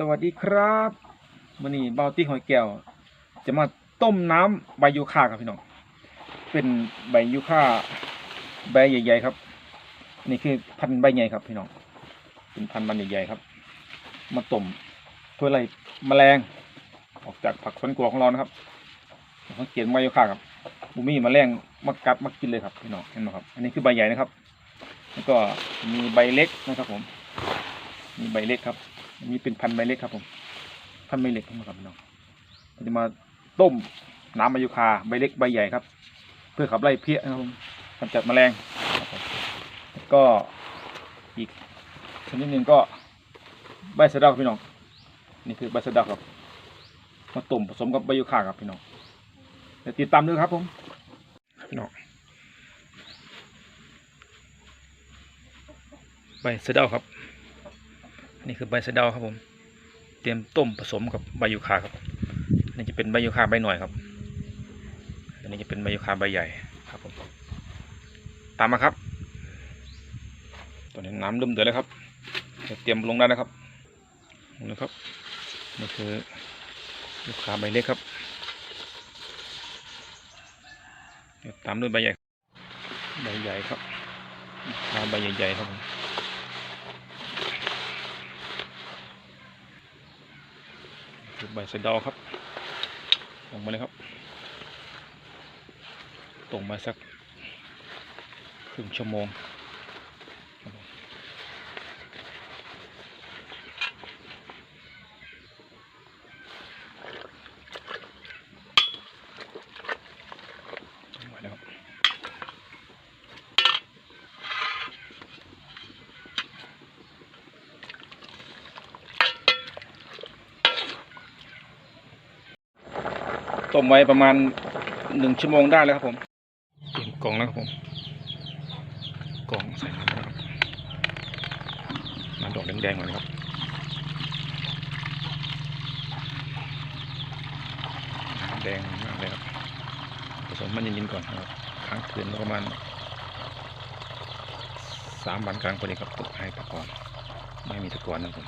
สวัสดีครับวันนี้เบาตี้หอยแก้ว จะมาต้มน้ำใบยูคาครับพี่น้อง เป็นใบยูคาใบใหญ่ๆครับ นี่คือพันใบใหญ่ครับ พี่น้อง เป็นพันธุ์มันใหญ่ๆครับ มาต้มเพื่ออะไล่แมลง ออกจากผักสวนครัวของเรานะครับสังเกตใบยูคาครับบุมีแมลงมากัดมากินเลยครับพี่น้อง เห็นไหมครับ อันนี้คือใบใหญ่นะครับ แล้วก็มีใบเล็กนะครับ ผม มีใบเล็กครับ มีเป็นพันใบเล็กครับผม พันใบเล็กครับพี่น้องเราจะมาต้มน้ำมายุคาใบเล็กใบใหญ่ครับ เพื่อขับไล่เพี้ยนะครับผมกำจัดแมลงก็อีกชนิดหนึ่งก็ใบสะเดาครับพี่น้อง นี่คือใบสะเดาครับ มาต้มผสมกับใบยูคาครับพี่น้องเดี๋ยวติดตามด้วยครับผมพี่น้องใบสะเดาครับ นี่คือใบสะเดาครับผม เตรียมต้มผสมกับใบยูคาครับนี่จะเป็นใบยูคาใบหน่อยครับอันนี้จะเป็นใบยูคาใบใหญ่ครับผมตามมาครับ ตอนนี้น้ำเริ่มเดือดแล้วครับเดี๋ยวเตรียมลงได้นะครับลงนะครับนี่คือยูคาใบเล็กครับตามด้วยใบใหญ่ใบใหญ่ครับคาใบใหญ่ๆครับผม คือ ใบสะดอครับลงมาเลยครับตรงมาสักครึ่งชั่วโมงครับผมลงมาแล้วครับ ต้มไว้ประมาณหนึ่งชั่วโมงได้แล้วครับผมเปลี่ยนกล่องแล้วครับผมกล่องใส่ครับน้ำดอกแดงๆหน่อยนะครับน้ำแดงมากเลยครับผสมมันเย็นๆก่อนครับค้างคืนประมาณสามวันกลางพอดีครับตกให้ตะกอนไม่มีตะกอนนะครับผม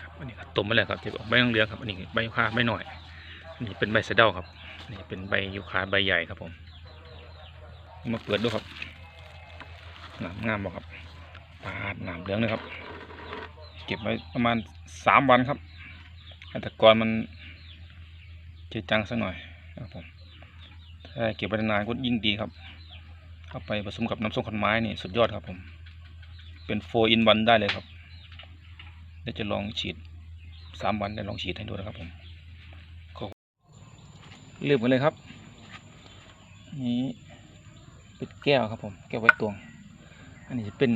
ครับอันนี้ก็ ต้มมาแล้วครับที่บอกใบเหลืองครับอันนี้ใบยูคาใบหน่อยนนี้เป็นใบสะเดาครับนี่เป็นใบยูคาใบใหญ่ครับผม มาเปิดดูครับหนามงามบอกครับปาดหนามเหลืองเลยครับ เก็บไว้ประมาณสามวันครับให้ตะกอนมันเจอจังสักหน่อยครับผมถ้าเก็บไว้นานก็ยิ่งดีครับเอาไปผสมกับน้ำส้มขอนไม้นี่สุดยอดครับผม เป็นโฟอินวันได้เลยครับเดี๋ยวจะลองฉีด สามวันได้ลองฉีดให้ดูนะครับผมขอเลือกไปเลยครับ นี่เป็นแก้วครับผม แก้วไว้ตวง อันนี้จะเป็น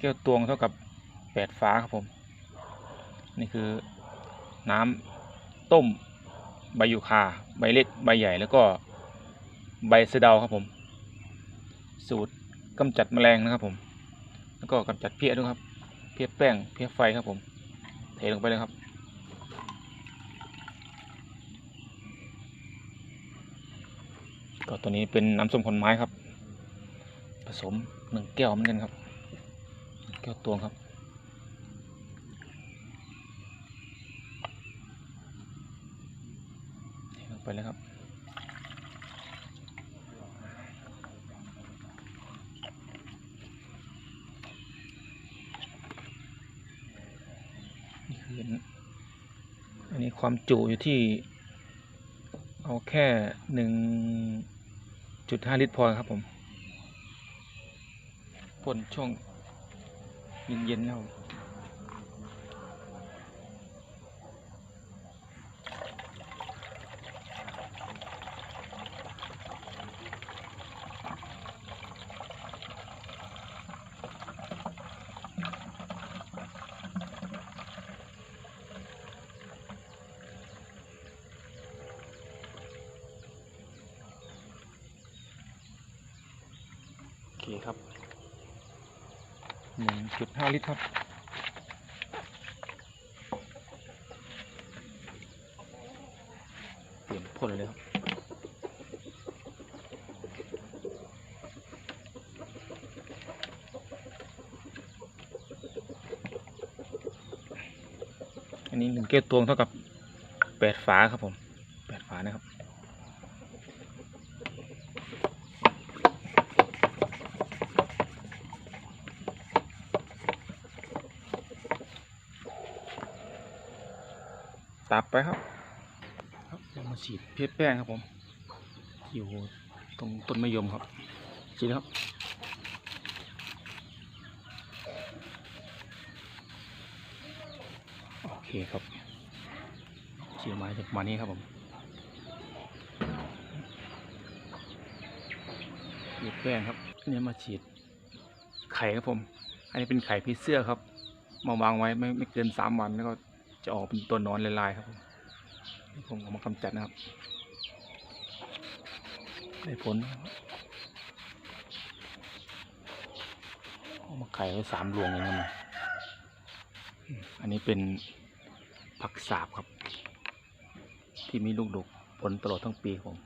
แก้วตวงเท่ากับแปดฟ้าครับผม นี่คือน้ำต้ม ใบยูคา ใบเล็ก ใบใหญ่แล้วก็ ใบสะเดาครับผม สูตรกำจัดแมลงนะครับผม แล้วก็กำจัดเพี้ยด้วยครับ เพี้ยแป้ง เพี้ยไฟครับผม เทลงไปเลยครับ ก็ตัวนี้เป็นน้ำส้มผลไม้ครับ ผสมหนึ่งแก้วเหมือนกันครับ แก้วตวงครับเทลงไปเลยครับ เห็นออันนี้ความจุอยู่ที่ เอาแค่หนึ่งจุดห้าลิตรพอครับผมพ่นช่วงเย็นๆแล้ว คครับหนึ่งจุดห้าลิตรครับเตรียมพ่นเลยครับอันนี้หนึ่งแก้วตวงเท่ากับแปดฝาครับผมแปดฝานะครับ ตับไปครับครับมาฉีดเพชรแป้งครับผม อยู่ตรงต้นมะยมครับฉีดครับโอเคครับฉีดมาจะประมานี้ครับผมฉีดแป้งครับอันนี้มาฉีดไข่ครับผม อันนี้เป็นไข่พีเสื้อครับ มาวางไว้ไม่ไม่เกินสามวันแล้วก็ จะออกเป็นตัวนอนลายๆครับผมผมเอามากำจัดนะครับ ได้ผลนะครับเอามาไข่ไว้สามรวงอย่างนั้นนะอันนี้เป็นผักสาบครับ ที่มีลูกดกผลตลอดทั้งปีผม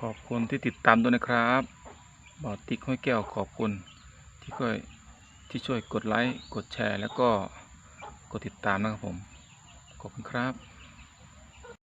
ขอบคุณที่ติดตามด้วยนะครับบอดติ๊กห้อยแก้วขอบคุณที่ช่วย ที่ช่วยกดไลค์ กดแชร์ แล้วก็กดติดตามนะครับผม ขอบคุณครับ